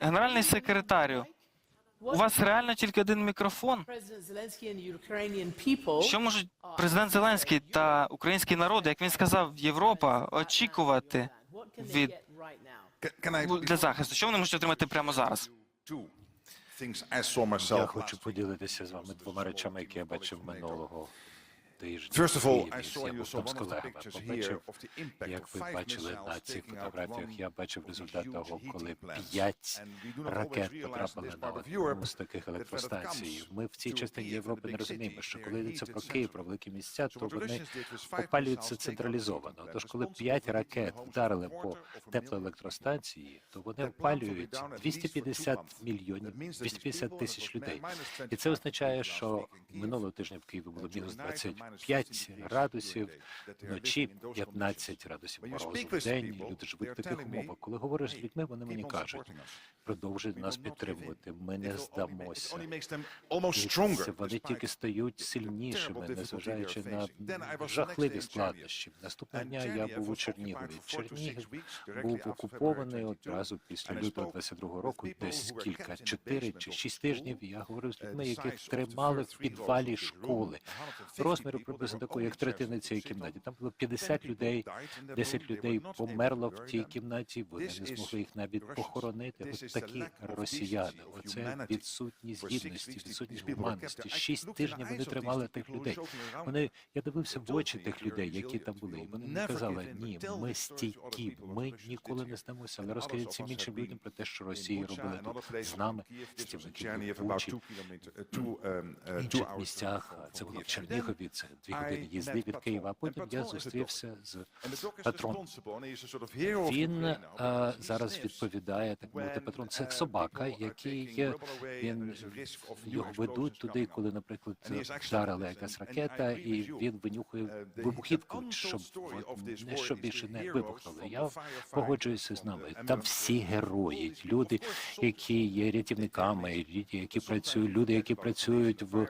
Генеральний секретарю, у вас реально тільки один мікрофон. Що можуть президент Зеленський та український народ, як він сказав, Європа очікувати від для захисту? Що вони можуть отримати прямо зараз? Я хочу поділитися з вами двома речами, які я бачив минулого saw Я був там з колегами. Побачив, як ви бачили на цих фотографіях. Я бачив результат того, коли п'ять ракет потрапили на одну з таких електростанцій. Ми в цій частині Європи не розуміємо, що коли йдеться про Київ, про великі місця, то вони опалюються централізовано. Тож, коли п'ять ракет вдарили по теплоелектростанції, то вони опалюють down at least for two 250 months. мільйонів, That means that these 250 people, тисяч людей. І це 25 означає, що минулого тижня в Києві було мінус during night and minus 25 15 degrees градусів, вночі living in those 15 conditions. градусів морозу в день, люди живуть в таких умовах. Коли говориш з "Hey, людьми, вони мені кажуть, We нас підтримувати, ми не здамося. вони тільки стають сильнішими, незважаючи на жахливі складнощі. Наступного дня я був у Чернігові. Чернігів був окупований одразу 22. після лютого spoke 22 with року, people десь кілька, kept in the 4 basement чи of 6 school. тижнів. Я говорив з Uh, людьми, яких тримали в підвалі школи. room, 150 Розміру people, приблизно такої, як trapped цієї кімнаті. Там було room. 50 Ten людей, people died in that 10 room. They were людей померло в тій кімнаті, вони не змогли їх навіть похоронити. От такі росіяни. Оце відсутність гідності, відсутність гуманності. Шість тижнів вони тримали тих людей. Вони, я дивився в очі тих "You're людей, які там були. І вони never казали, ні, ми стійкі, ми ніколи не здамося. Але розкажіть цим іншим людям про те, що робили and тут з нами, з in які в uh, um, uh, інших місцях. Це було в Чернігові, це дві години їзди від. Києва. А потім я зустрівся з of Він зараз відповідає, так мовити, when, патрон. Це uh, собака, який він його ведуть туди, коли, наприклад, вдарила якась ракета, і він винюхує Uh, вибухівку, щоб is більше не from Я погоджуюся з нами. Там всі герої, люди, які є рятівниками, які працюють, люди, які працюють в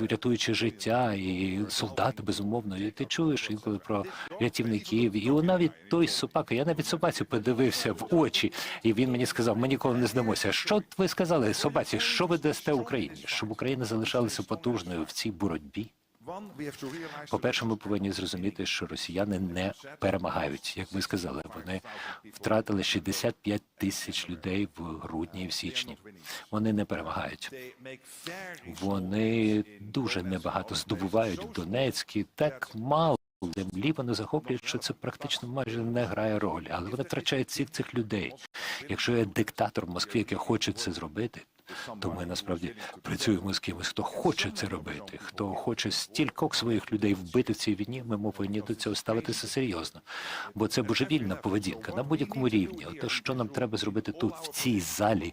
рятуючи життя, і солдати безумовно. І ти чуєш інколи про рятівників. І навіть той собака, я навіть собаці подивився в очі, і він мені сказав: ми ніколи не здамося. Що ви сказали собаці? Що ви дасте Україні? Щоб Україна залишалася потужною в цій боротьбі? Have По-перше, ми повинні зрозуміти, що росіяни не перемагають. Як ви сказали, вони втратили 65 тисяч людей в грудні і в січні. Вони не перемагають. Вони дуже небагато здобувають в Донецькі, так мало. Землі вони захоплюють, що це практично майже не грає роль, але вони втрачають всіх цих людей. Якщо є диктатор в Москві, який хоче це зробити, то ми насправді працюємо з кимось, хто хоче це робити, хто хоче стількох своїх людей вбити в цій війні. Ми повинні до цього ставитися серйозно, бо це божевільна поведінка на будь-якому рівні. Отож, що нам треба зробити тут, в цій залі,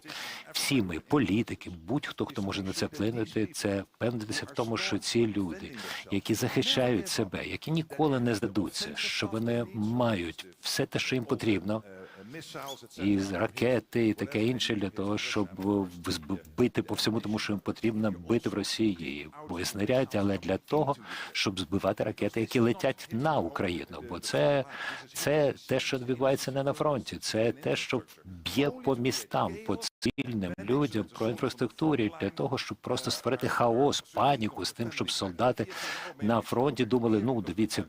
всі ми, політики, будь-хто хто може на це вплинути, це впевнитися в тому, що ці люди, які захищають себе, які ніколи не здадуться, що вони мають все те, що їм потрібно. І ракети, і таке інше для того, щоб збити по всьому тому, що їм потрібно бити в Росії боєснаряддя, але для того, щоб збивати ракети, які летять на Україну. Бо це, це те, що відбувається не на фронті, це те, що б'є по містам, по цивільним людям, про інфраструктурі для того, щоб просто створити хаос, паніку з тим, щоб солдати на фронті думали: ну дивіться,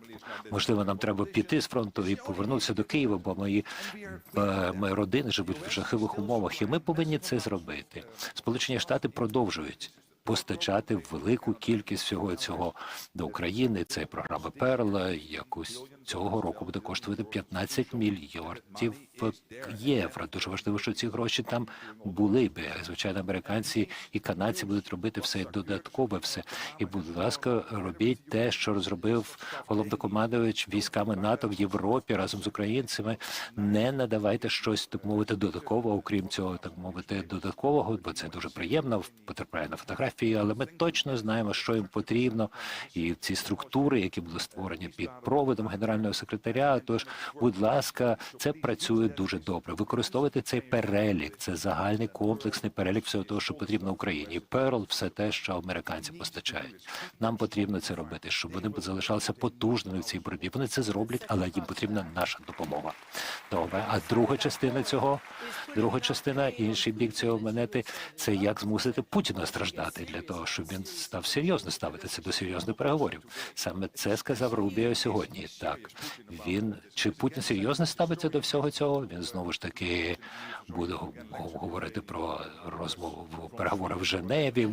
можливо, нам треба піти з фронту і повернутися до Києва, бо мої, мої родини живуть в жахливих умовах, і ми повинні це зробити. Сполучені Штати продовжують. Постачати велику кількість всього цього до України. Це програма Перла, яку цього року буде коштувати 15 мільярдів євро. Дуже важливо, що ці гроші там були би. Звичайно, американці і канадці будуть робити все додаткове, все. І, будь ласка, робіть те, що розробив головнокомандувач військами НАТО в Європі разом з українцями. Не надавайте щось так мовити додаткового, окрім цього, так мовити, додаткового, бо це дуже приємно потрапляє на фотографії, але ми точно знаємо, що їм потрібно, і ці структури, які були створені під проводом генерального секретаря. Тож, будь ласка, це працює дуже добре. Використовуйте цей перелік. Це загальний комплексний перелік всього того, що потрібно Україні. Перл все те, що американці постачають. Нам потрібно це робити, щоб вони залишалися потужними в цій боротьбі. Вони це зроблять, але їм потрібна наша допомога. Добре. А друга частина цього, друга частина, інший бік цього монети, це як змусити Путіна страждати для того, щоб він став серйозно ставитися до серйозних переговорів. Саме це сказав Рубіо сьогодні. Так він чи Путін серйозно ставиться до всього цього? Він знову ж таки буде го- говорити про розмову переговори в Женеві.